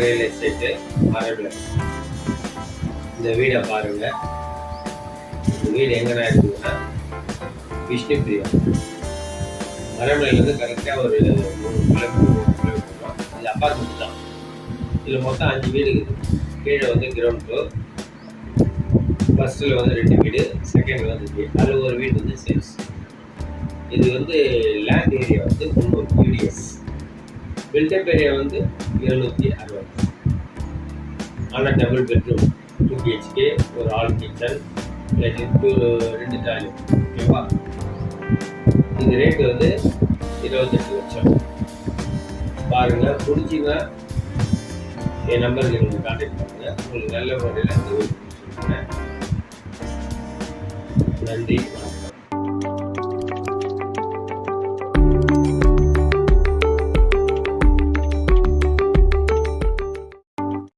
Real estate மரபில். இந்த வீடை பாருங்க. இந்த வீடு எங்கன்னா இருக்குதுன்னா விஷ்ணு பிரியா மரபிலேருந்து கரெக்டாக ஒரு மூணு கிலோமீட்டர் கிலோமீட்டர் தான் இது அப்பார்ட்மெண்ட் தான். இதில் மொத்தம் அஞ்சு வீடு இருக்குது. கீழே வந்து கிரவுண்ட் ஃப்ளோர் ஃபஸ்ட்டில் வந்து ரெண்டு வீடு செகண்ட் வந்து வீடு அதில் ஒரு வீடு வந்து சேல்ஸ் இது வந்து லேண்ட் ஏரியா வந்து பில்டப் ஏரியா வந்து எழுநூற்றி அறுபது. ஆனால் டபுள் பெட்ரூம் டூ பிஹெச்கே ஒரு ஆல் கிச்சன் இல்லாட்டி டூ ரெண்டு டாய்லெட் ஓகேவா இந்த ரேட்டு வந்து இருபத்தெட்டு லட்சம். பாருங்கள் பிடிச்சிங்கன்னா என் நம்பருக்கு நீங்கள் கான்டாக்ட் பண்ணுங்கள் உங்களுக்கு நல்ல முறையில் இந்த நன்றி வணக்கம்.